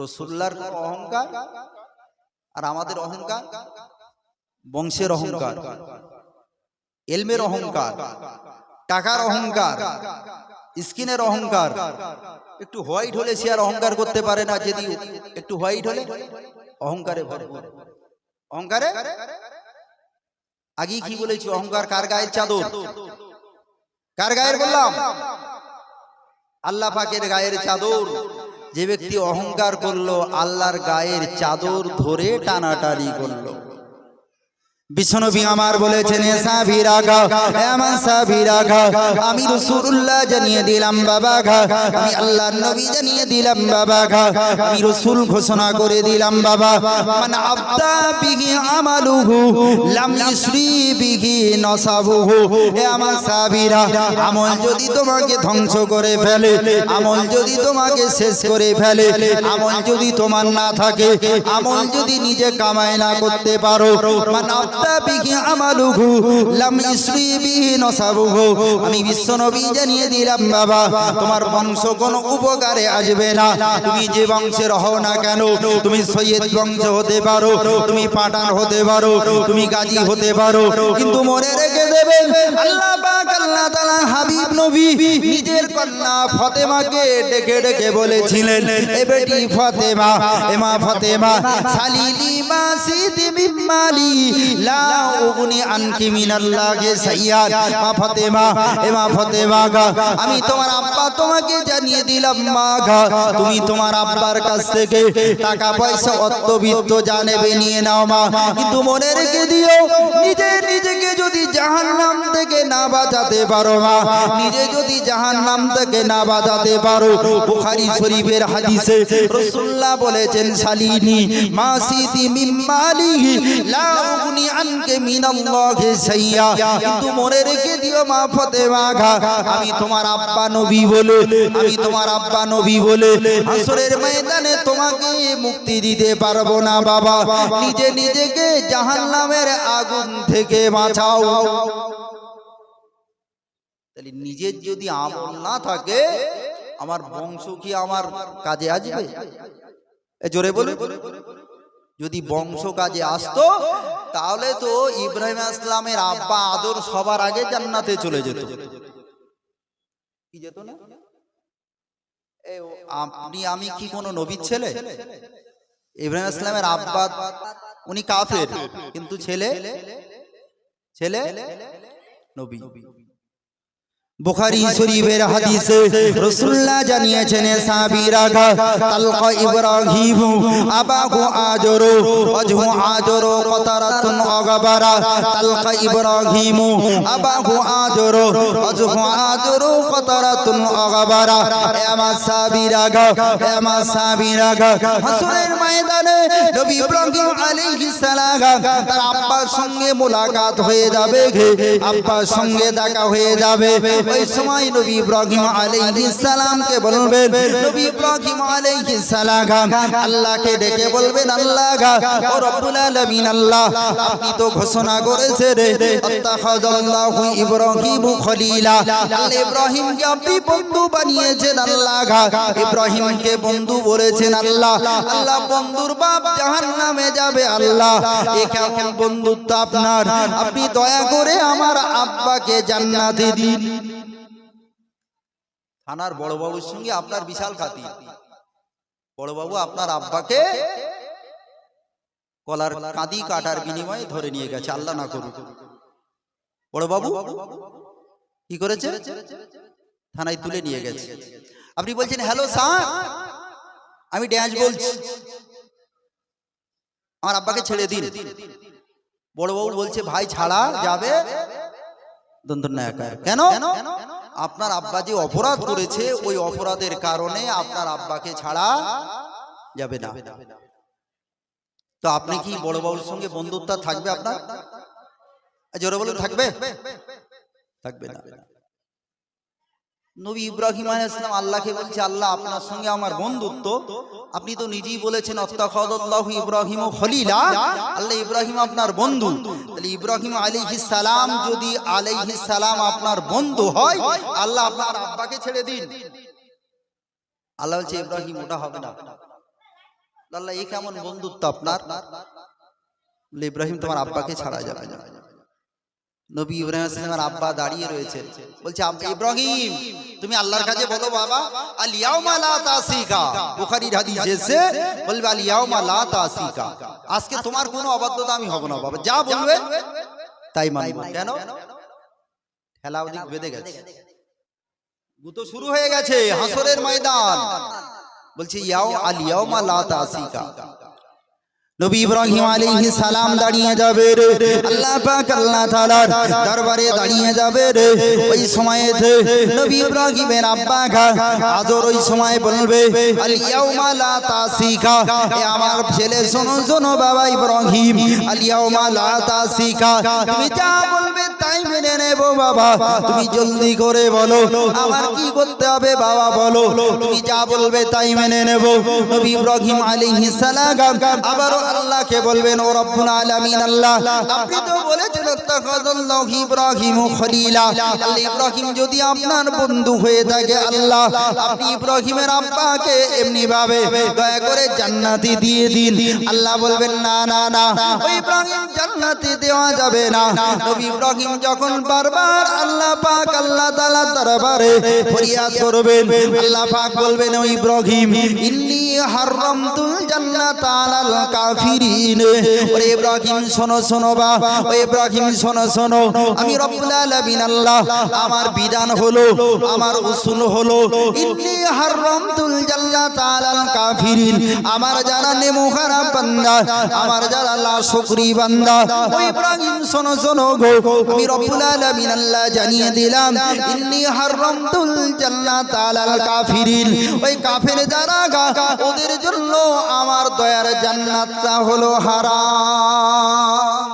রসুল্লার কোনো অহংকার আর আমাদের অহংকার? বংশের অহংকার, এলমের অহংকার, টাকার অহংকার, স্কিনের অহংকার। একটু হোয়াইট হলে সে আর অহংকার করতে পারে না, যদি একটু হোয়াইট হলে অহংকারে ভরপুর। অহংকারে? আগে কি বলেছি, অহংকার কার গায়ের চাদর? কার গায়ের বললাম? আল্লাহ পাকের গায়ের চাদর। যে ব্যক্তি অহংকার করল আল্লাহর গায়ের চাদর ধরে টানাটানি করল। বিষ্ণবী আমার বলেছেন আমি রাসূলুল্লাহ জানিয়ে দিলাম, বাবা গা, আমি আল্লাহর নবী জানিয়ে দিলাম, বাবা গা, আমি রাসূল ঘোষণা করে দিলাম, বাবা, মান আবদা বিহি আমালুহু, লাম ইসরি বিহি নসাবুহু, এ আমার সাবিরা আমল যদি তোমাকে ধ্বংস করে ফেলে, আমল যদি তোমাকে শেষ করে ফেলে, আমল যদি তোমার না থাকে, আমল যদি নিজে কামায় না করতে পারো, মান বিহি আমালুহু লাম ইসরি বিহি নসাবুহু। আমি বিশ্ব নবী জানিয়ে দিলাম, বাবা, তোমার বংশ কোনো উপকারে আসবে না। তুমি যে বংশের হও না কেন? তুমি সৈয়দ বংশ হতে পারো, তুমি পাঠান হতে পারো, তুমি গাজী হতে পারো। কিন্তু মনে রেখে দেবেন, আল্লাহ পাক, আল্লাহ তাআলা হাবিব নবী নিজের কন্যা ফাতেমাকে ডেকে ডেকে বলেছিলেন, এ বেটি ফাতেমা এমা ফাতেমা, সালিলি মা সিদি মিম্মালি লা উগনি আনকি আমি তোমার আব্বা তোমাকে জানিয়ে দিলাম মা গা, তুমি তোমার আব্বার কাছ থেকে টাকা পয়সা অর্থবিত্ত জানেবে নিয়ে নাও মা। কিন্তু মনে রেখে দিও, নিজে নিজেকে যদি জাহান্নাম থেকে না বাঁচাতে পারো মা, নিজে যদি জাহান্নাম থেকে না বাঁচাতে পারো, বুখারী শরীফের হাদিসে রাসূলুল্লাহ বলেছেন শালিনী মাসিতি মিম্মালিহি লা উগনি আনকে মিনাল্লাহি শাইয়া কিন্তু মনে রেখে দিও মা ফাতেমা গা আমি তোমার আব্বা নবী বলে, আমি তোমার আব্বা নবী বলে, হাসরের ময়দানে তোমাকে মুক্তি দিতে পারব না বাবা। নিজে নিজেকে জাহান্নামের আগুন থেকে বাঁচাও। তাহলে নিজের যদি আমল না থাকে, আমার বংশ কি আমার কাজে আসবে? জোরে বলে যদি বংশ কাজে আসতো তাহলে তো ইব্রাহিম আসলামের আব্বা আদর সবার আগে জান্নাতে চলে যেত। কি যেত না? আপনি আমি কি কোনো নবীর ছেলে? ইব্রাহিম ইসলামের আব্বা উনি কাফের কিন্তু ছেলে? ছেলে? নবী। বুখারী শরীফের হাদিসে রাসূলুল্লাহ জানিয়েছেন সাহাবীরা তালকা ইব্রাহিম আবাহু আজরু ওয়াজহু আজরু কতারাতুন আগাবারা তালকা ইব্রাহিম আবাহু আজরু ওয়াজহু আজরু কতারাতুন আগাবারা এ আমার এ আমার হাসরের ময়দানে নবী ইব্রাহিম আলাইহিস সালাম তার আব্বার সঙ্গে মোলাকাত হয়ে যাবে আব্বার সঙ্গে দেখা হয়ে যাবে। ওই সময় নবী ইব্রাহিম আলাইহিস সালামকে বলবেন, নবী ইব্রাহিম আলাইহিস সালাম, আল্লাহকে ডেকে বলবেন, আল্লাহ ও রব্বুল আলামিন, আল্লাহ, আপনি তো ঘোষণা করেছেন, আত্তাখাযাল্লাহু ইব্রাহিম খলিলা আল্লাহ ইব্রাহিমকে আপনি বন্ধু বানিয়েছেন, আল্লাহ ইব্রাহিমকে বন্ধু বলেছেন, আল্লাহ আল্লাহ বন্ধুর বাপ জাহান্নামে যাবে, আল্লাহ, এ কেমন বন্ধুত্ব আপনার? আপনি দয়া করে আমার আব্বাকে জান্নাতে দিন। থানার বড়বাবুর সঙ্গে আপনার বিশাল খাতি বড়বাবু আপনার আব্বাকে কলার কাঁদি কাটার বিনিময়ে ধরে নিয়ে গেছে, আল্লাহ না করুক। বড়বাবু কি করেছে? থানায় তুলে নিয়ে গেছে। আপনি বলছেন, হ্যালো স্যার, আমি ড্যান্স বলছি। আমার আব্বাকে ছেড়ে দিন। বড়বাবু বলছে, ভাই, ছাড়া যাবে? দন্তনায়কার কেন? আপনার আব্বা যে অপরাধ করেছে, ওই অপরাধের কারণে আপনার আব্বাকে ছাড়া যাবে না। তো আপনি কি বড় বাবুর সঙ্গে বন্ধুত্ব থাকবে আপনার? জোরে বলুন, থাকবে? থাকবে না। নবী ইব্রাহিম আলাইহিসসালাম আল্লাহকে বলছে, আল্লাহ, আপনার সঙ্গে আমার বন্ধুত্ব। আপনি তো নিজেই বলেছেন ইব্রাহিম খলিলা। আল্লাহ ইব্রাহিম আপনার বন্ধু। তাহলে ইব্রাহিম আলাইহিস সালাম যদি আলাইহিস সালাম আপনার বন্ধু হয়, আল্লাহ আপনার আব্বাকে ছেড়ে দিন। আল্লাহ বলছে, ইব্রাহিম, ওটা হবে না। আল্লাহ এই কেমন বন্ধুত্ব আপনার? ইব্রাহিম তোমার আব্বাকে ছাড়া যাবে না। নবী ইব্রাহিম আসলামের আব্বা দাঁড়িয়ে রয়েছে বলছে ইব্রাহিম, তুমি আল্লাহর কাছে বলো বাবা আল ইয়াউমা লা তাসিকা। বুখারীর হাদিস এসে বলবে আল ইয়াউমা লা তাসিকা। আজকে তোমার কোনো অবাধ্যতা আমি হব না বাবা, যা বলবে তাই মানব। কেন? ঠেলা ওদিক বেঁধে গেছে। গুতো শুরু হয়ে গেছে, হাসরের ময়দান। বলছে, ইয়াও আল ইয়াউমা লা তাসিকা। নবী ইব্রাহিম আলাইহিস সালাম দাঁড়িয়ে যাবে রে। আল্লাহ পাক আল্লাহ তাআলার দরবারে দাঁড়িয়ে যাবে রে। ওই সময়েতে নবী ইব্রাহিমের আব্বা গা আজর ওই সময় বলবে আল ইয়াউমা লা তাসিকা। এ আমার ছেলে শোনো শোনো বাবা ইব্রাহিম। আল ইয়াউমা লা তাসিকা। তুমি যা বলবে তাই মেনে নেব বাবা। তুমি জলদি করে বলো আমার কি করতে হবে বাবা বলো? তুমি যা বলবে তাই মেনে নেব। নবী। ইব্রাহিম আলাইহিস সালাম আবারও আল্লাহকে বলবেন, ও রব্বুল আলামিন, আল্লাহ, আপনি তো বলেছেন, আত্তাখাযাল্লাহু ইব্রাহিম খলিলা। আল্লাহ ইব্রাহিম যদি আপনার বন্ধু হয়ে থাকে, আল্লাহ, আপনি ইব্রাহিমের আব্বাকে এমনি ভাবে দয়া করে জান্নাতি দিয়ে দিন। আল্লাহ বলবেন, না না না, ওই ইব্রাহিম জান্নাতি দেওয়া যাবে না। নবী ইব্রাহিম যখন বারবার আল্লাহ পাক, আল্লাহ তাআলা দরবারে ফরিয়াদ করবেন, আল্লাহ পাক বলবেন, ও ইব্রাহিম, ইন্নী হারামতুল জান্নাতা আলাল কাফিরিন ওরে ইব্রাহিম, শোনো শোনো বা ও ইব্রাহিম, শোনো শোনো, আমি রব্বুল আলামিন আল্লাহ, আমার বিধান হলো, আমার উসুল হলো, ইন্নী হারামতুল জান্নাতা আলাল কাফিরিন, আমার যারা নেমুখারা বান্দা, আমার যারা লা শুকরি বান্দা, ও ইব্রাহিম, শোনো শোনো গো, আমি রব্বুল আলামিন আল্লাহ জানিয়ে দিলাম, ইন্নী হারামতুল জান্নাত আলাল কাফিরিন, ওই কাফের যারা গা, ওদের জন্য আমার দয়ার জান্নাতটা হলো হারাম।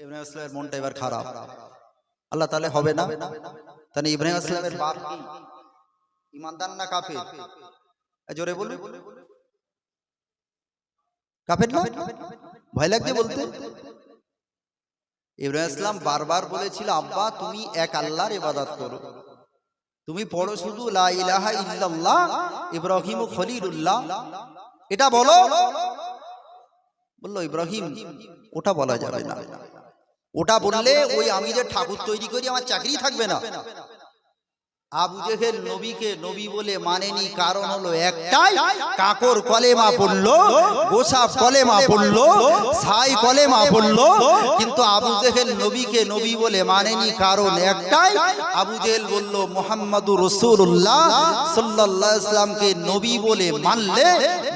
ইব্রাহিম আসলামের মনটা এবার খারাপ। আল্লাহ তাহলে হবে না? তাহলে ইব্রাহিম আসলামের বাপ কি? ইমানদার না কাফের? জোরে বলুন। কাফের না? ভয় লাগছে বলতে? ইব্রাহিম ইসলাম বারবার বলেছিল আব্বা তুমি এক আল্লাহর ইবাদত করো। তুমি পড়ো শুধু লা ইলাহা ইল্লাল্লাহ ইব্রাহিম খলিলুল্লাহ। এটা বলো। বলল ইব্রাহিম ওটা বলা যাবে না। ওটা বললে ওই আমি যে ঠাকুর তৈরি করি আমার চাকরি থাকবে না। আবু জেহেল নবীকে নবী বলে মানেনি কারণ হলো একটাই কাকর কলেমা পড়ল গোসা কলেমা পড়ল সাই কলেমা পড়ল কিন্তু আবু জেহেল নবীকে নবী বলে মানেনি কারণ একটাই আবু জেহেল বলল মোহাম্মদুর রসুল্লাহ সাল্লাল্লাহু আলাইহি ইসলামকে নবী বলে মানলে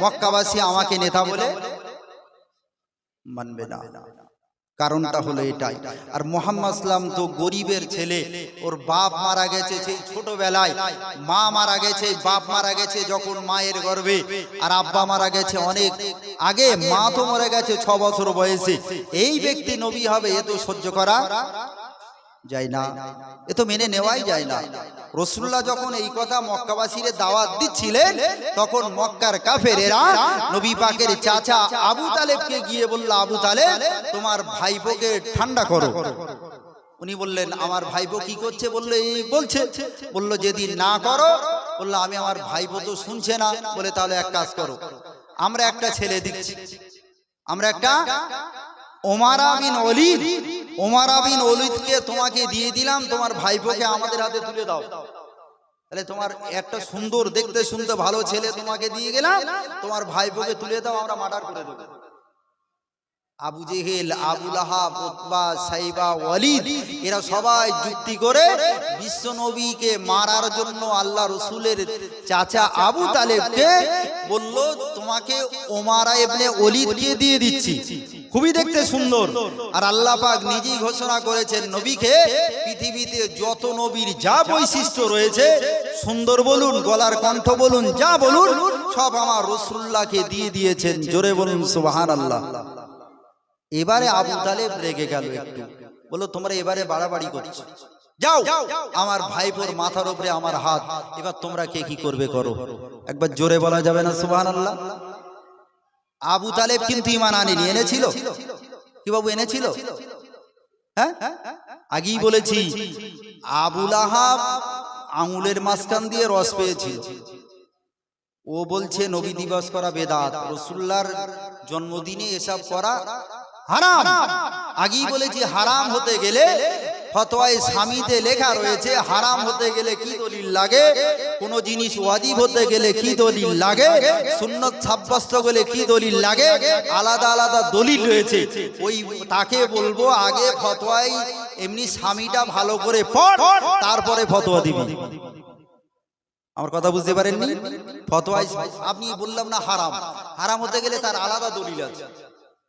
মক্কাবাসী আমাকে নেতা বলে মানবে না। কারণটা হলো এটাই। আর মোহাম্মদ ইসলাম তো গরিবের ছেলে, ওর বাপ মারা গেছে সেই ছোটবেলায়। মা মারা গেছে, বাপ মারা গেছে যখন মায়ের গর্ভে। আর আব্বা মারা গেছে অনেক আগে, মা তো মারা গেছে ছ বছর বয়সে। এই ব্যক্তি নবী হবে, এ তো সহ্য করা যায় না। এ তো মেনে নেওয়াই যায় না। রসুল্লাহ যখন এই কথা মক্কাবাসীরে দাওয়াত দিচ্ছিলেন, তখন মক্কার কাফেরেরা নবী পাকের চাচা আবু তালেবকে গিয়ে বলল, আবু তালেব, তোমার ভাইপোকে ঠান্ডা করো। উনি বললেন, আমার ভাইপো কি করছে? বলল, এই বলছে। বলল, যেদিন না করো, বলল, আমি আমার ভাইপো তো শুনছে না। বলে, তাহলে এক কাজ করো, আমরা একটা ছেলে দিচ্ছি আমরা একটা ওমারা বিন অলিদ ওমারা বিন অলিদকে তোমাকে দিয়ে দিলাম তোমার ভাইপোকে আমাদের হাতে তুলে দাও। তাহলে তোমার একটা সুন্দর দেখতে শুনতে ভালো ছেলে তোমাকে দিয়ে গেলাম তোমার ভাইপোকে তুলে দাও আমরা মার্ডার করে দেবো। Abu Jahl Abu Lahab Utba Shaiba Walid এরা সবাই যুক্তি করে বিশ্ব নবীকে মারার জন্য আল্লাহ রসুলের চাচা আবু তালেবকে বলল তোমাকে ওমারা ইবনে ওলিদকে দিয়ে দিচ্ছি। খুবই দেখতে সুন্দর। আর আল্লাহ পাক নিজেই ঘোষণা করেছেন নবীকে পৃথিবীতে যত নবীর যা বৈশিষ্ট্য রয়েছে সুন্দর বলুন গলার কণ্ঠ বলুন যা বলুন সব আমার রসুল্লাহকে দিয়ে দিয়েছেন জোরে বলুন সুবাহান আল্লাহ এবারে আবু তালেব রেগে গেল একটু। বলো তোমরা এবারে বাড়াবাড়ি করছ। যাও আমার ভাইপোর মাথার উপরে আমার হাত। এবার তোমরা কে কি করবে করো? একবার জোরে বলা যাবে না সুবাহান আল্লাহ আবু তালেব কিন্তু ইমান আনেনি এনেছিল? কি বাবু এনেছিল? হ্যাঁ? আগেই বলেছি আবুল আহাব আঙুলের মাঝখান দিয়ে রস পেয়েছিল। ও বলছে নবী দিবস করা বেদাত রসুল্লার জন্মদিনে এসব করা হারাম। আগেই বলেছি হারাম হতে গেলে ফতোয়ায় স্বামীতে লেখা রয়েছে, হারাম হতে গেলে কি দলিল লাগে? কোন জিনিস ওয়াজিব হতে গেলে কি দলিল লাগে? সুন্নত সাব্যস্ত গেলে কি দলিল লাগে? আলাদা আলাদা দলিল রয়েছে। ওই তাকে বলব, আগে ফতোয়ায় এমনি স্বামীটা ভালো করে পড়, তারপরে ফতোয়া দিবি। আমার কথা বুঝতে পারেননি? ফতোয়াই আপনি বললাম না হারাম। হারাম হতে গেলে তার আলাদা দলিল আছে।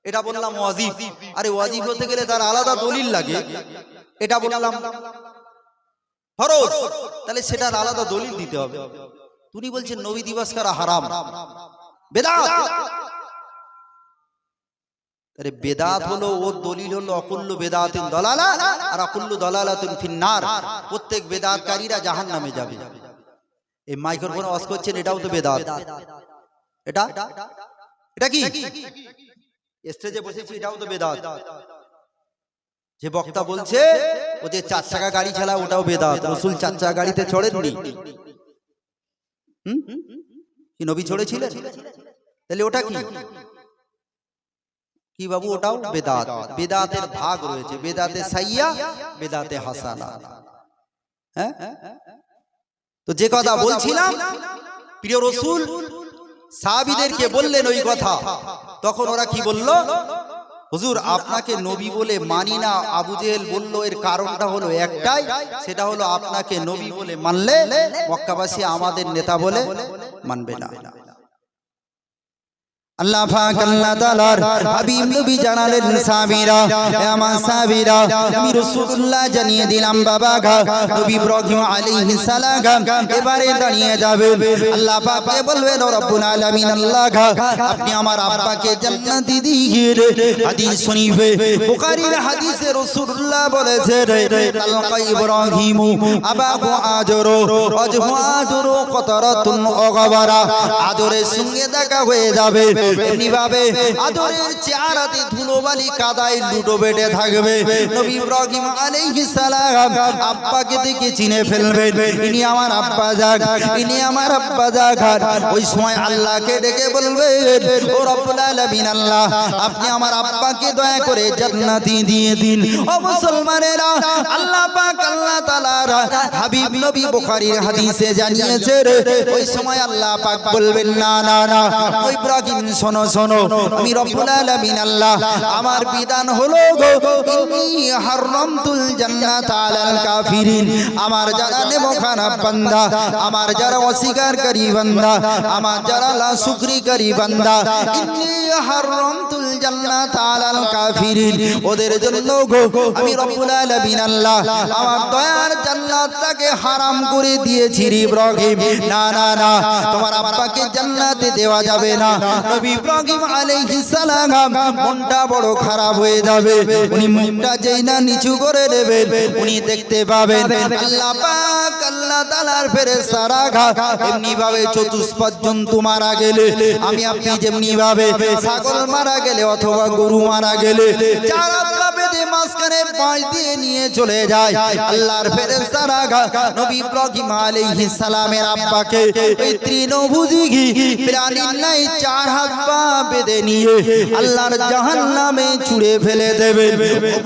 এটা বললাম ওয়াজিব। আরে ওয়াজিব হতে গেলে তার আলাদা দলিল লাগে। এটা বললাম ফরজ। তাহলে সেটার আলাদা দলিল দিতে হবে। তুমি বলছেন নবী দিবস করা হারাম। বেদাত। আরে বেদাত হলো ওর দলিল হলো অকুল্লু বেদাতিন দলালা আর অকুল্লু দলালাতুন ফিন্নার। প্রত্যেক বেদাতকারীরা জাহান্নামে যাবে। এই মাইক্রোফোন ওয়াজ করছেন এটাও তো বেদাত। এটা? এটা কি? স্টেজে বসেছি এটাও তো বেদাত। যে বক্তা বলছে ও যে চার চাকা গাড়ি চালা ওটাও বেদাত। রসুল চার চাকা গাড়িতে চড়েননি। হুম? কি নবী চড়েছিলেন? তাহলে ওটা কি? কি বাবু ওটাও বেদাত। বেদাতের ভাগ রয়েছে। বেদাতে সাইয়া বেদাতে হাসানা। হ্যাঁ? তো যে কথা বলছিলাম প্রিয় রসুল সাহাবিদেরকে বললেন ওই কথা। তখন ওরা কি বলল? হুজুর আপনাকে নবী বলে মানি না আবু জেহেল বলল এর কারণটা হলো একটাই সেটা হলো আপনাকে নবী বলে মানলে মক্কাবাসী আমাদের নেতা বলে মানবে না। আল্লাহ পাক আল্লাহ তাআলার হাবিব নবী জানালেন সাবিরা এ আমার সাবিরা আমি রাসূলুল্লাহ জানিয়ে দিলাম, বাবা গা, নবী ইব্রাহিম আলাইহিস সালাম এবারে দাঁড়িয়ে যাবে আল্লাহ পাককে বলবেন ও রব্বুল আলামিন, আল্লাহ গা, আপনি আমার আব্বাকে জান্নাতি দিয়ে হাদিস শুনিবে। বুখারীর হাদিসে রাসূলুল্লাহ বলেছেন তালকা ইব্রাহিম আবাবু আজরু অজহু আজরু কতরাতুন অগবারা। আদরের সঙ্গে দেখা হয়ে যাবে। এমনি ভাবে আদরের চেহারাতে ধুলোবালি কাদায় লুটো বেটে থাকবে। নবী ইব্রাহিম আলাইহিস সালাম আব্বাকে দেখে চিনে ফেলবেন ইনি আমার আব্বা জাগ ইনি আমার আব্বা জাগ ওই সময় আল্লাহকে ডেকে বলবেন ও রব্বুল আলামিন আল্লাহ আপনি আমার আব্বাকে দয়া করে জান্নাতি দিয়ে দিন। ও মুসলমানেরা আল্লাহ পাক আল্লাহ তাআলার হাবিব নবী বুখারীর হাদিসে জানিয়েছে রে ওই সময় আল্লাহ পাক বলবেন না না না। ও ইব্রাহিম শোনো শোনো। আমি রব্বুল আলামিন আল্লাহ, আমার বিধান হলো গো, ইন্নী হারামতুল জান্নাত আলাল কাফিরিন। আমার যারা নেমখানা বান্দা, আমার যারা অস্বীকারকারী বান্দা, আমার যারা লা শুকরিকারী বান্দা, ইন্নী হারামতুল জান্নাত আলাল কাফিরিন। ওদের জন্য গো, আমি রব্বুল আলামিন আল্লাহ, আমার দয়ার জান্নাতটাকে হারাম করে দিয়েছি রে ইব্রাহিম। না না না, তোমার আব্বাকে জান্নাতে দেওয়া যাবে না। নবী ইব্রাহিম আলাইহিস সালাম মনটা বড় খারাপ হয়ে যাবে। উনি মুখটা যেই না নিচু করে দেবেন, উনি দেখতে পাবেন আল্লাহ পাক, আল্লাহ এমনি ভাবে চতুষ্পদ জন্তু মারা গেলে, আমি আপনি যেমনি ভাবে ছাগল মারা গেলে অথবা গরু মারা গেলে মাঝখানে পাঁচ দিয়ে নিয়ে চলে যায়। আল্লাহর ফেরেশতারা নবী ইব্রাহিম আলাইহিস সালামের আব্বাকে ওই তৃণভুজি প্রাণীর নাই চার হাত পা বেঁধে নিয়ে আল্লাহর জাহান্নামে ছুঁড়ে ফেলে দেবে।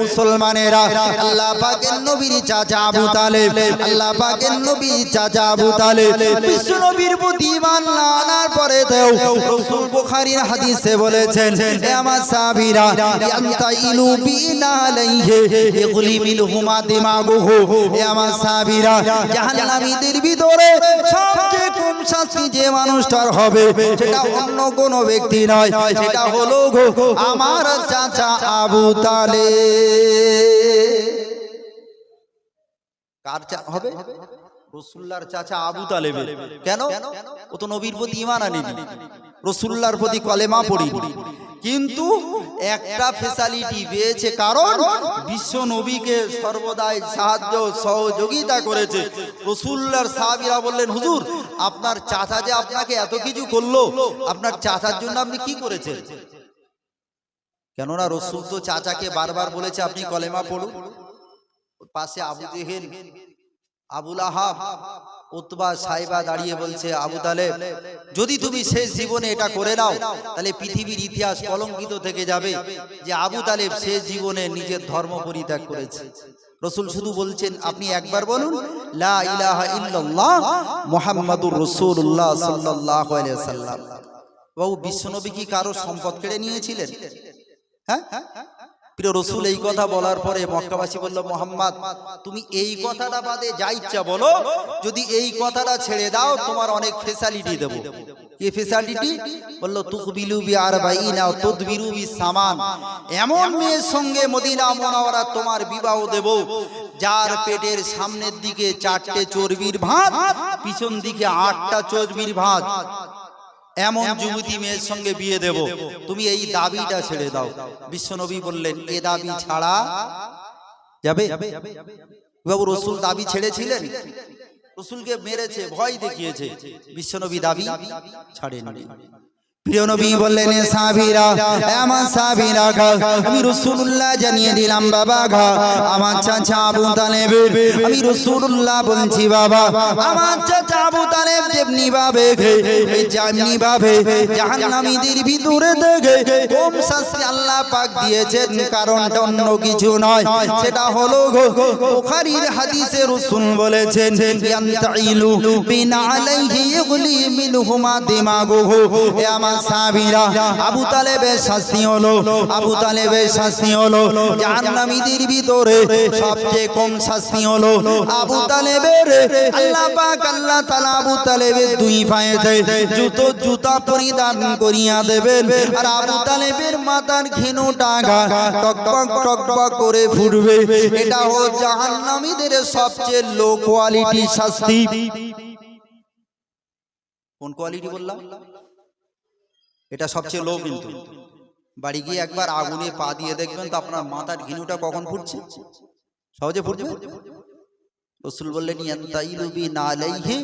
মুসলমানেরা, আল্লাহ পাকের নবীর চাচা আবু তালেব, আল্লাহ পাকের নবীর চাচা আবু তালেব, বিশ্ব নবীর প্রতি ঈমান না আনার পরে তেও রাসূল বুখারীর হাদিসে বলেছেন হে আমার সাহাবীরা ইয়ান্তা ইলু বিনা আলাইহি ইগলি মিনহুমা দিমাগুহু। হে আমার সাহাবীরা, জাহান্নামীদের ভিতরে সবচেয়ে কম শাস্তি যে মানুষটার হবে, সেটা অন্য কোনো ব্যক্তি নয়, সেটা হলো গো আমার চাচা আবু তালে কার চা- হবে? রসুল্লার চাচা আবু তালেবের। কেন? ও তো নবীর প্রতি ইমান আনেনি। রসুল্লার প্রতি কলেমা পড়িনি। কিন্তু একটা ফেসালিটি পেয়েছে, কারণ বিশ্ব নবীকে সর্বদাই সাহায্য, সহযোগিতা করেছে। রসুল্লার সাহাবিরা বললেন, হুজুর, আপনার চাচা যে আপনাকে এত কিছু করল, আপনার চাচার জন্য আপনি কি করেছেন? কেননা রসুল তো চাচাকে বারবার বলেছে, আপনি কলেমা পড়ুন। পাশে আবু জেহেল আবুল আহাব উতবা সাইবা দাঁড়িয়ে বলছে, আবু তালেব, যদি তুমি শেষ জীবনে এটা করে নাও, তাহলে পৃথিবীর ইতিহাস কলঙ্কিত থেকে যাবে যে আবু তালেব শেষ জীবনে নিজের ধর্ম পরিত্যাগ করেছে। রসুল শুধু বলছেন, আপনি একবার বলুন, লা ইলাহা ইল্লাল্লাহ মুহাম্মাদুর রাসূলুল্লাহ সাল্লাল্লাহু আলাইহি সাল্লাম বাবু, বিশ্বনবী কি কারও সম্পদ কেড়ে নিয়েছিলেন? হ্যাঁ? প্রিয় রসুল এই কথা বলার পরে মক্কাবাসী বলল মোহাম্মদ তুমি এই কথাটা বাদে যা ইচ্ছা বলো যদি এই কথাটা ছেড়ে দাও তোমার অনেক ফেসালিটি দেবো। কি ফেসালিটি? বলল আর বি সামান এমন মেয়ের সঙ্গে মদিনা তোমার বিবাহ দেব। যার পেটের সামনের দিকে চারটে চর্বির ভাত পিছন দিকে আটটা চর্বির ভাত। এমন যুবতী মেয়ের সঙ্গে বিয়ে দেব। তুমি এই দাবিটা ছেড়ে দাও। বিশ্বনবী বললেন এ দাবি ছাড়া যাবে? বাবু রসুল দাবি ছেড়েছিলেন? রসুলকে মেরেছে ভয় দেখিয়েছে। বিশ্বনবী দাবি ছাড়েননি। প্রিয় নবী বললেন আমি রাসূলুল্লাহ জানিয়ে দিলাম, বাবা গা, আমার চাচা আবু তালেবের আমি রাসূলুল্লাহ বলছি, বাবা, আমার চাচা আবু তালেব যেমনি ভাবে যেমনি ভাবে, জাহান্নামীদের ভিতরে দেখে কম শাস্তি আল্লাহ পাক দিয়েছেন, কারণটা অন্য কিছু নয়, সেটা হলো গো, বুখারীর হাদিসে রাসূল বলেছেন, ইয়ান্তাইলু বিনা আলাইহি ইগলি মিনহুমা দিমাগুহু এ আমার সাহাবীরা আবু তালেবের শাস্তি হলো, আবু তালেবের শাস্তি হলো, জাহান্নামীদের ভিতরে সবচেয়ে কম শাস্তি হলো, আবু তালেবের। আল্লাহ পাক, আল্লাহ তাআলা আবু তালেবের দুই পায়েতে জুতো, জুতা পরিধান করিয়া দেবেন। আর আবু তালেবের মাথার ঘেনু টাকা টকবক করে ফুটবে। এটা হলো জাহান্নামীদের সবচেয়ে লো কোয়ালিটি শাস্তি। কোন কোয়ালিটি বললাম? এটা সবচেয়ে লো কিন্তু। বাড়ি গিয়ে একবার আগুনে পা দিয়ে দেখবেন তো আপনার মাথার ঘিনুটা কখন ফুটছে? সহজে ফুটবে? রসুল বললেন ইয়ান্তাইলু বি নালাইহি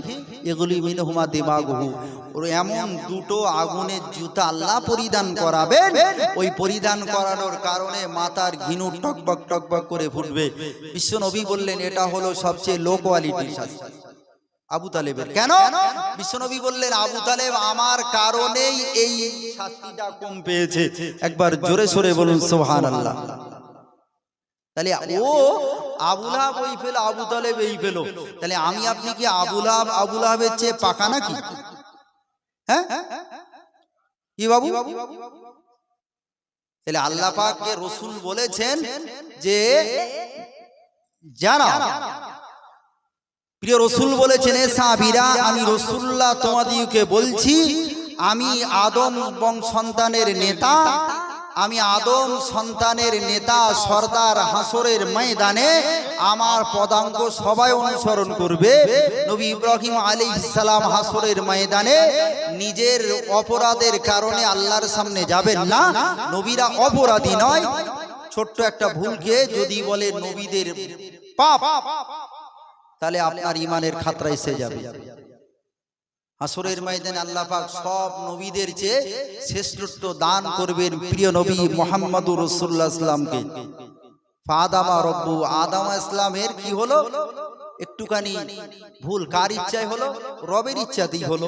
এগুলি মিনহুমা দিমাগুহু। ওর এমন দুটো আগুনের জুতা আল্লাহ পরিধান করাবেন। ওই পরিধান করানোর কারণে মাথার ঘিনু টকবক টকবক করে ফুটবে। বিশ্ব নবী বললেন এটা হলো সবচেয়ে লো কোয়ালিটির শাস্তি। আবু তালেবের। কেন? বিশ্বনবী বললেন আবু তালেব আমার কারণেই এই শাস্তিটা কম পেয়েছে। একবার জোরে সোরে বলুন সোহান আল্লাহ তাহলে ও আবুলাহাব ওই ফেলো আবু তালেব এই ফেলো। তাহলে আমি আপনি কি আবুলাহাব আবুলাহাবের চেয়ে পাকা নাকি? হ্যাঁ? কি বাবু? তাহলে আল্লাহ পাককে রসুল বলেছেন যে জানা প্রিয় রসুল বলেছেন এ সাহাবীরা আমি রসুল্লাহ তোমাদিকে বলছি আমি আদম সন্তানের নেতা আমি আদম সন্তানের নেতা সর্দার হাসরের ময়দানে আমার পদাঙ্ক সবাই অনুসরণ করবে। নবী ইব্রাহিম আলী ইসালাম হাসরের ময়দানে নিজের অপরাধের কারণে আল্লাহর সামনে যাবেন না। নবীরা অপরাধী নয়। ছোট্ট একটা ভুলকে যদি বলে নবীদের পাপ। তাহলে আপনার ইমানের খাতরা এসে যাবে। হাসরের ময়দানে আল্লাহ পাক সব নবীদের চেয়ে শ্রেষ্ঠত্ব দান করবেন প্রিয় নবী মোহাম্মদুর রসুল্লাহ ইসলামকে। ফাদামা রব্বু আদামা ইসলামের কি হলো? একটুখানি ভুল কার ইচ্ছায় হলো? রবের ইচ্ছাতেই হলো।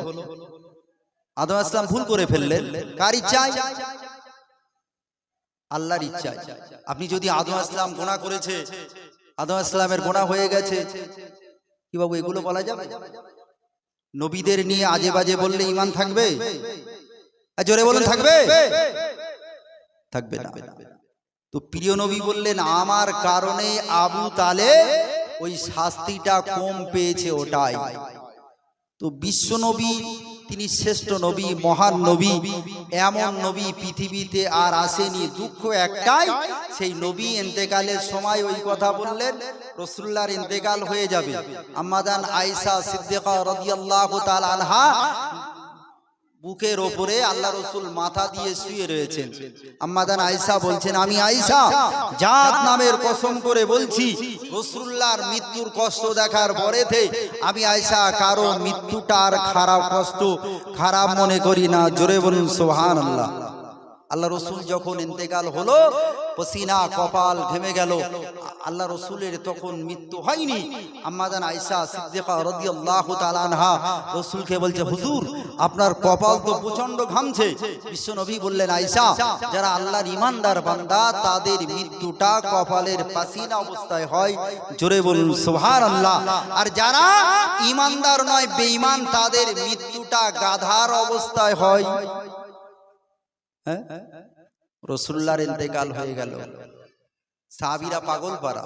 আদম ইসলাম ভুল করে ফেললেন। কার ইচ্ছায়? আল্লাহর ইচ্ছায়। আপনি যদি আদম ইসলাম গোনা করেছে আদম ইসলামের গোনা হয়ে গেছে। কি বাবু, এগুলো বলা যাবে? নবীদের নিয়ে আজে বাজে বললে ইমান থাকবে? জোরে বলুন, থাকবে? থাকবে না। তো প্রিয় নবী বললেন, আমার কারণে আবু তালে ওই শাস্তিটা কম পেয়েছে ওটাই। তো বিশ্ব নবী তিনি শ্রেষ্ঠ নবী মহান নবী এমন নবী পৃথিবীতে আর আসেনি। দুঃখ একটাই সেই নবী এন্তেকালের সময় ওই কথা বললেন রসুল্লার ইন্তেকাল হয়ে যাবে। আমাদান আইসা সিদ্দিকা রদিয়াল্লাহ তাল আনহা বুকের ওপরে আল্লাহ রসুল মাথা দিয়ে শুয়ে রয়েছেন। আম্মাদান আইসা বলছেন আমি আইসা জাত নামের কসম করে বলছি রসুল্লাহর মৃত্যুর কষ্ট দেখার পরেতে আমি আইসা কারও মৃত্যুটার খারাপ কষ্ট খারাপ মনে করি না। জোরে বলুন সোহান আল্লাহ আল্লাহ রসুল যখন ইন্তেকাল হলো পসিনা কপাল ঘেমে গেল। আল্লাহ রসুলের তখন মৃত্যু হয়নি। আম্মাদান আয়েশা সিদ্দিকা রাদিয়াল্লাহু তাআলা আনহা রসুলকে বলছে হুজুর আপনার কপাল তো প্রচণ্ড ঘামছে। বিশ্ব নবী বললেন আয়েশা যারা আল্লাহর ইমানদার বান্দা তাদের মৃত্যুটা কপালের পাসিনা অবস্থায় হয়। জোরে বলুন সোহার আল্লাহ আর যারা ইমানদার নয় বেঈমান তাদের মৃত্যুটা গাধার অবস্থায় হয়। হ্যাঁ? রসুল্লার ইন্তেকাল হয়ে গেল। সাবিরা পাগল পারা।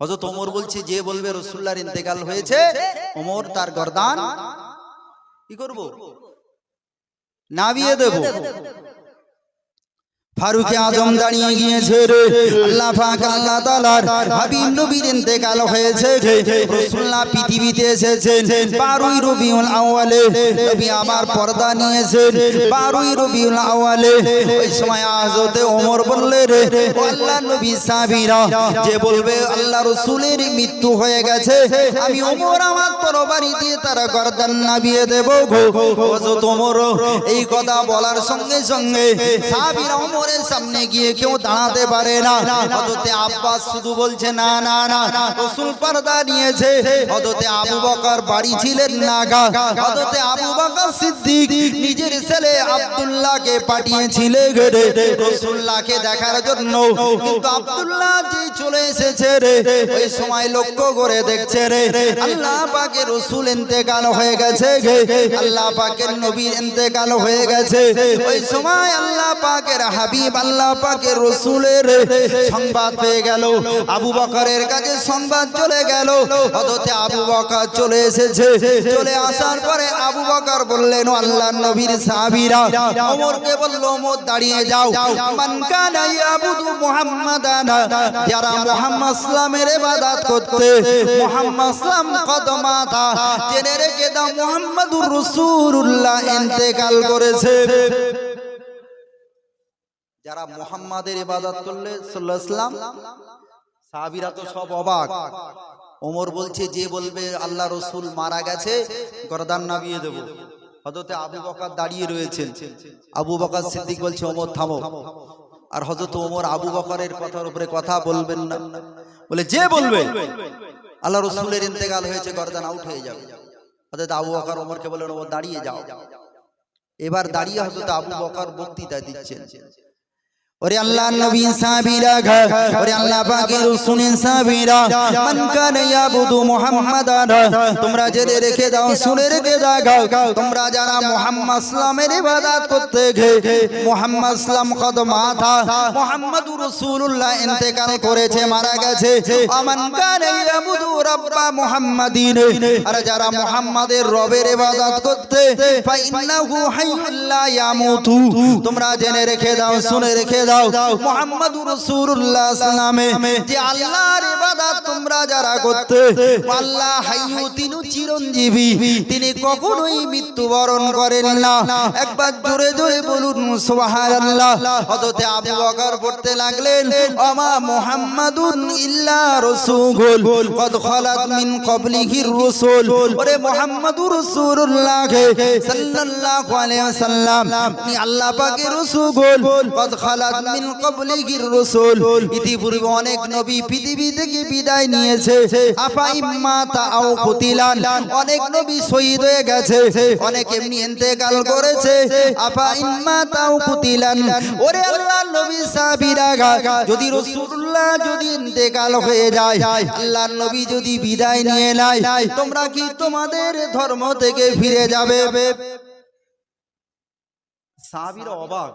হজরত ওমর বলছে, যে বলবে রসুল্লার ইন্তেকাল হয়েছে, ওমর তার গরদান কি করব? নাবিয়ে দেব। ফারুক আজম দাঁড়িয়ে গিয়েছে রে। আল্লাহ পাক আল্লাহ তাআলার হাবিব নবীর ইন্তেকাল হয়েছে রাসূলুল্লাহ পৃথিবীতে এসেছেন। 12 রবিউল আউয়ালে নবী আমার পর্দা নিয়েছেন। 12 রবিউল আউয়ালে ওই সময় হযরতে ওমর বললে রে আল্লাহ নবী সাহাবীরা যে বলবে আল্লাহ রাসূলের মৃত্যু হয়ে গেছে। আমি ওমর আমার তরবারি দিয়ে তার গর্দান নাবিয়ে দেব গো। হযরত ওমর এই কথা বলার সঙ্গে সঙ্গে সাহাবীরা ওমরের সামনে গিয়ে কেউ দাঁড়াতে পারে না। হযরতে আব্বাস শুধু বলছে, না না না, রাসূল পর্দা নিয়েছে। হযরতে আবু বকর বাড়ি ছিলেন না গা। হযরতে আবু বকর সিদ্দিক নিজের ছেলে আব্দুল্লাহকে পাঠিয়েছিলেন রে রাসূলুল্লাহকে দেখার জন্য। কিন্তু আব্দুল্লাহ যে চলে এসেছে রে, ওই সময় লক্ষ্য করে দেখছে রে, আল্লাহ পাকের রাসূল ইন্তেকাল হয়ে গেছে গে। আল্লাহ পাকের নবী ইন্তেকাল হয়ে গেছে। ওই সময় আল্লাহ পাকের হাবিব আল্লাহ পাকের রসুলের সংবাদ পেয়ে গেল। আবু বকরের কাছে সংবাদ চলে গেল। হযরতে আবু বকর চলে এসেছে। চলে আসার পরে আবু বকর বললেন আল্লাহ নবীর সাহাবীরা, ওমরকে বলল, ওমর দাঁড়িয়ে যাও। মান কানা ইয়াবুদু মুহাম্মাদান, যারা মুহাম্মদ ইসলামের ইবাদত করতে, মুহাম্মদ ইসলাম কদমাতা জেনে রেখে দাও, মুহাম্মাদুর রাসূলুল্লাহ ইন্তেকাল করেছে। যারা মোহাম্মদের ইবাদত করলে সাল্লাম সাহাবিরা তো সব অবাক। ওমর বলছে যে বলবে আল্লাহ রসুল মারা গেছে গরদান নামিয়ে দেব। হজরতে আবু বকর দাঁড়িয়ে রয়েছেন। আবু বকর সিদ্দিক বলছে ওমর থামো। আর হজরত ওমর আবু বকরের কথার উপরে কথা বলবেন না। বলে যে বলবে আল্লাহ রসুলের ইন্তেকাল হয়েছে গরদান আউট হয়ে যাবে। হজরত আবু বকর ওমরকে বলেন ওমর দাঁড়িয়ে যাও। এবার দাঁড়িয়ে হজরত আবু বকর বক্তৃতা দিচ্ছেন। ওরে আল্লাহ নবী সাহাবীরা ঘ ওরে আল্লাহ পাকের শুনেন সাহাবীরা, মান কানা ইয়াবুদু মুহাম্মাদান, তোমরা জেনে রেখে দাও, শুনে রেখে দাও তোমরা যারা মুহাম্মদ ইসলামের ইবাদত করতে গে, মুহাম্মদ ইসলাম কদ মাথা, মুহাম্মাদুর রাসূলুল্লাহ ইন্তেকাল করেছে, মারা গেছে, আমান কানা ইয়াবুদু রাব্বা মুহাম্মাদিন, আর যারা মুহাম্মাদের রবের ইবাদত করতে ফা ইন্নাহু হাইয়ুল ইয়ামুতু, তোমরা জেনে রেখে দাও, শুনে রেখে দাও মুহাম্মাদুর রাসূলুল্লাহ সাল্লামে যে আল্লাহর ইবাদত তোমরা যারা করতে আল্লাহ হাইয়ু তিনি চিরঞ্জীবী। তিনি কখনোই মৃত্যুবরণ করেন না। একবার জোরে জোরে বলুন সুবহানাল্লাহ। হযরতে আবু বকর পড়তে লাগলেন আমা মুহাম্মাদুন ইল্লা রাসূল। কদ খালাত মিন ক্বাবলিহির রাসূল। ওরে মুহাম্মাদুর রাসূলুল্লাহ সাল্লাল্লাহু আলাইহি ওয়াসাল্লাম আপনি আল্লাহ পাকের রাসূল। কদ খালাত মিন ক্বাবলিহির রাসূল। ইতিপূর্বে অনেক নবী পৃথিবী থেকে বিদায় নিয়েছে। আফা ইম্মা তাও কুতিলান। অনেক নবী শহীদ হয়ে গেছে। অনেক এমনি ইন্তেকাল করেছে। আফা ইম্মা তাও কুতিলান। ওরে নবী সাহাবীরা যদি রাসূলুল্লাহ যদি ইন্তেকাল হয়ে যায় আল্লাহর নবী যদি বিদায় নিয়ে নেয় তোমরা কি তোমাদের ধর্ম থেকে ফিরে যাবে? সাহাবিরা অবাক।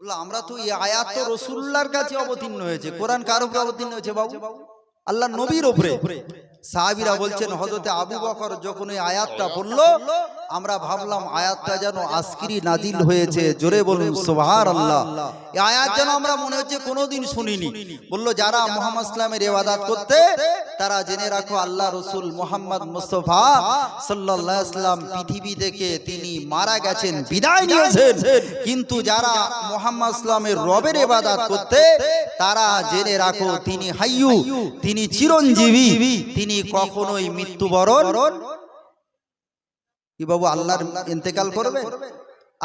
বলল আমরা তো এই আয়াত তো রসুল্লার কাছে অবতীর্ণ হয়েছে। কোরআন কার উপরে অবতীর্ণ হয়েছে বাবু? আল্লাহ নবীর উপরে। সাহাবিরা বলছেন হজরতে আবু বকর যখন ওই আয়াতটা পড়ল আমরা ভাবলাম আয়াতটা যেন আজকিরি নাজিল হয়েছে। জোরে বলুন সুবহান আল্লাহ এই আয়াত যেন আমরা মনে হচ্ছে কোনোদিন শুনিনি। বলল যারা মোহাম্মদ ইসলামের ইবাদত করতে তারা জেনে রাখো আল্লাহ রসুল মোহাম্মদ মুস্তফা সাল্লাল্লাহু আলাইহি সাল্লাম পৃথিবী থেকে তিনি মারা গেছেন বিদায় নিয়েছেন। কিন্তু যারা মোহাম্মদ ইসলামের রবের ইবাদত করতে তারা জেনে রাখো তিনি হাইয়ু তিনি চিরঞ্জীবী। তিনি কখনোই মৃত্যুবরণ কি বাবু আল্লাহর ইন্তেকাল করবে?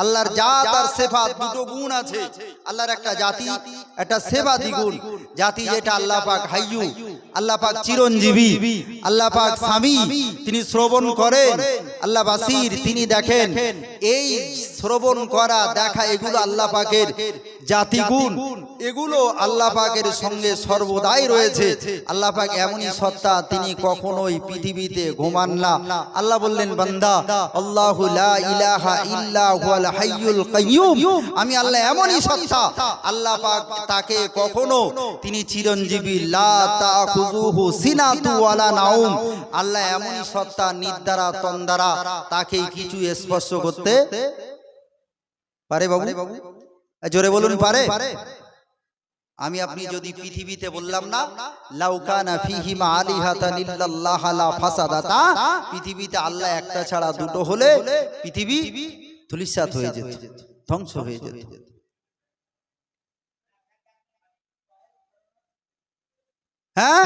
আল্লাহর জাত আর সেফাত দুটো গুণ আছে। আল্লাহর একটা জাতি একটা সেবাদি গুণ। জাতি যেটা আল্লাহ পাক হাইয়ু আল্লাহ পাক চিরঞ্জীবী। আল্লাহ পাক স্বামী তিনি শ্রবণ করেন। আল্লাহ বাসির তিনি দেখেন এই শ্রবণ করা দেখা এগুলো আল্লাহ পাকের জাতি গুণ। এগুলো আল্লাহ পাকের সঙ্গে সর্বদাই রয়েছে। আল্লাহ পাক এমনই সত্তা তিনি কখনোই পৃথিবীতে ঘুমান না। আল্লাহ বললেন বান্দা আল্লাহু লা ইলাহা ইল্লা হাইয়ুল কাইয়্যুম আমি আল্লাহ এমনই সত্তা। আল্লাহ পাক তাকে কখনো তিনি চিরঞ্জীবী, লা তাখুযুহু সিনাতু ওয়ালা নাউম আল্লাহ এমনই সত্তা নিদ্রা তন্দারা তাকে কিছু স্পর্শ করতে পারে বাবু? জোরে বলুন, পারে। আমি আপনি যদি পৃথিবীতে বললাম না লাউকানা ফিহিমা আলিহাতান ইল্লাল্লাহ লা ফাসাদাতা, পৃথিবীতে আল্লাহ একটা ছাড়া দুটো হলে পৃথিবী ধুলিসাৎ হয়ে যেত ধ্বংস হয়ে যেত। হ্যাঁ?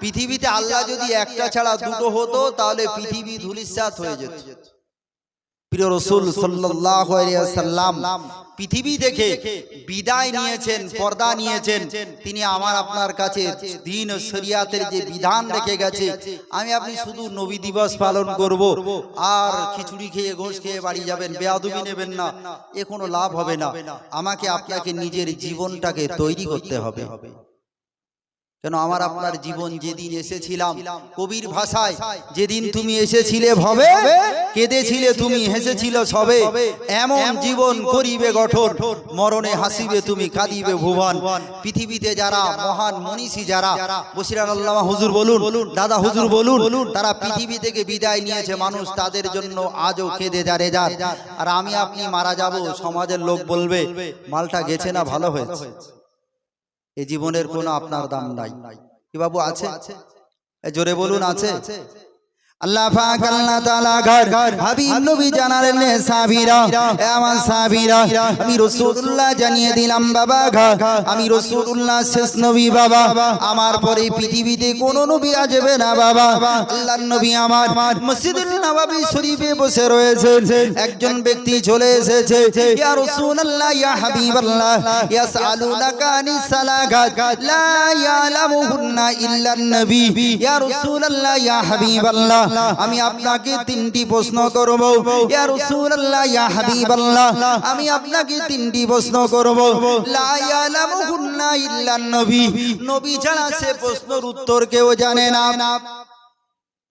পৃথিবীতে আল্লাহ যদি একটা ছাড়া দুটো হতো তাহলে পৃথিবী ধুলিসাত হয়ে যেত। প্রিয় রসুল সাল্লাম পৃথিবী দেখে বিদায় নিয়েছেন, পর্দা নিয়েছেন। তিনি আমার আপনার কাছে দিন ও শরিয়াতের যে বিধান রেখে গেছে, আমি আপনি শুধু নবী দিবস পালন করব, আর খিচুড়ি খেয়ে ঘোষ খেয়ে বাড়ি যাবেন, বেয়াদুবি নেবেন না, এ কোনো লাভ হবে না। আমাকে আপনাকে নিজের জীবনটাকে তৈরি করতে হবে। কেন আমার আপনার জীবন যেদিন এসেছিলাম কবির ভাষায় যেদিন তুমি এসেছিলে ভবে কেঁদেছিলে তুমি হেসেছিল সবে এমন জীবন করিবে গঠন মরণে হাসিবে তুমি কাঁদিবে ভুবন। পৃথিবীতে যারা মহান মনীষী যারা বসিরান আল্লামা হুজুর বলুন দাদা হুজুর বলুন তারা পৃথিবী থেকে বিদায় নিয়েছে মানুষ তাদের জন্য আজও কেঁদে যারে। যার। আর আমি আপনি মারা যাব সমাজের লোক বলবে মালটা গেছে না ভালো হয়েছে। এই জীবনের কোনো আপনার দাম নাই। কি বাবু আছে? এ জোরে বলুন আছে? আল্লাহ পাক আল্লাহ তাআলা ঘর হাবিব নবী জানালেন সাহাবীরা এ আমার সাহাবীরা আমি রাসূলুল্লাহ জানিয়ে দিলাম বাবা ঘর আমি রাসূলুল্লাহ শেষ নবী বাবা। আমার পরে পৃথিবীতে কোন নবী আসবে না বাবা। আল্লাহর নবী আমার মসজিদুল নববী শরীফে বসে রয়েছে একজন ব্যক্তি চলে এসেছে। ইয়া রাসূলুল্লাহ ইয়া হাবিবাল্লাহ। ইয়াসআলুনাকা আনিস সালাগাত। লা ইয়ালামুহুন্না ইল্লান নবী। ইয়া রাসূলুল্লাহ ইয়া হাবিবাল্লাহ। আমি আপনাকে তিনটি প্রশ্ন করব। ইয়া আমি আপনাকে তিনটি প্রশ্ন করব। লা ইয়ালামুহুন্না ইল্লান নবী ছাড়া সে প্রশ্নের উত্তর কেউ জানে না।